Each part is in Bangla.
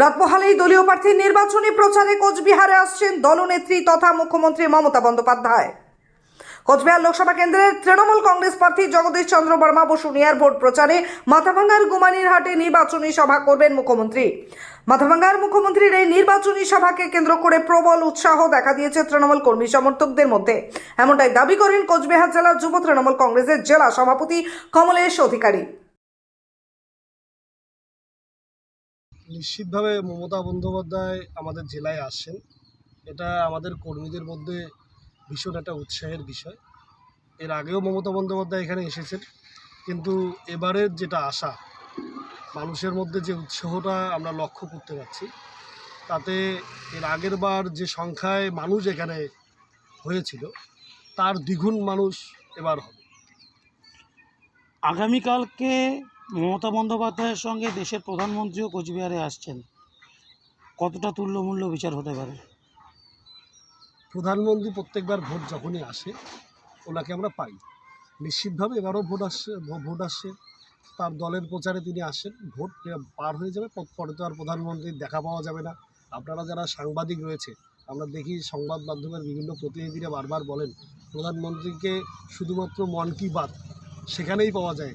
রাত পোহালেই দলীয় প্রার্থীর নির্বাচনী প্রচারে কোচবিহারে আসছেন দলনেত্রী তথা মুখ্যমন্ত্রী মমতা বন্দ্যোপাধ্যায়। কোচবিহার লোকসভা কেন্দ্রের তৃণমূল কংগ্রেস প্রার্থী জগদীশ চন্দ্র বর্মা বসুনিয়ার ভোট প্রচারে মাথাভাঙ্গার গুমানির হাটে নির্বাচনী সভা করবেন মুখ্যমন্ত্রী। মাথাভাঙ্গার মুখ্যমন্ত্রীর এই নির্বাচনী সভাকে কেন্দ্র করে প্রবল উৎসাহ দেখা দিয়েছে তৃণমূল কর্মী সমর্থকদের মধ্যে। এমনটাই দাবি করেন কোচবিহার জেলার যুব তৃণমূল কংগ্রেসের জেলা সভাপতি কমলেশ অধিকারী। নিশ্চিতভাবে মমতা বন্দ্যোপাধ্যায় আমাদের জেলায় আসছেন এটা আমাদের কর্মীদের মধ্যে ভীষণ একটা উৎসাহের বিষয়। এর আগেও মমতা বন্দ্যোপাধ্যায় এখানে এসেছেন। কিন্তু এবারের যেটা আশা, মানুষের মধ্যে যে উৎসাহটা আমরা লক্ষ্য করতে পারছি, তাতে এর আগের বার যে সংখ্যায় মানুষ এখানে হয়েছিল, তার দ্বিগুণ মানুষ এবার হবে। আগামীকালকে মমতা বন্দ্যোপাধ্যায়ের সঙ্গে দেশের প্রধানমন্ত্রীও কোচবিহারে আসছেন। কতটা তুল্যমূল্য বিচার হতে পারে? প্রধানমন্ত্রী প্রত্যেকবার ভোট যখনই আসে, ওনাকে আমরা পাই। নিশ্চিতভাবে এবারও ভোট আসছে ভোট আসছে। তার দলের প্রচারে তিনি আসেন। ভোট পার হয়ে যাবে, পরে তো আর প্রধানমন্ত্রীর দেখা পাওয়া যাবে না। আপনারা যারা সাংবাদিক রয়েছে, আমরা দেখি সংবাদ মাধ্যমের বিভিন্ন প্রতিনিধিরা বারবার বলেন, প্রধানমন্ত্রীকে শুধুমাত্র মন কি বাত, সেখানেই পাওয়া যায়।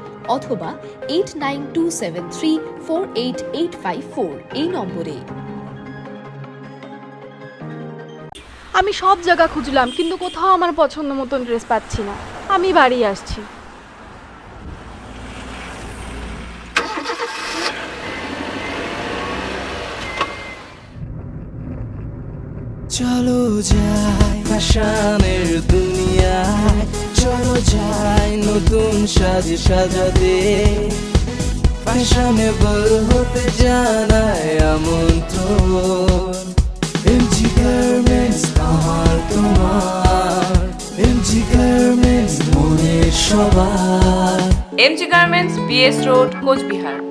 অথবা eight nine two seven three four eight eight five four এই নম্বরে। আমি সব জায়গা খুঁজলাম কিন্তু কোথাও আমার পছন্দ মতন ড্রেস পাচ্ছি না। আমি বাড়ি আসছি। চলো যাই ফ্যাশনের দুনিয়ায়। চলো যাই। নতুন সাজ সাজাতে। ফ্যাশনেবল হতে জানায় আমন্ত্রণ। এমজি গার্মেন্টস আমার তোমার। এমজি গার্মেন্টস মনের সবার। MG garments BS road Cooch Behar.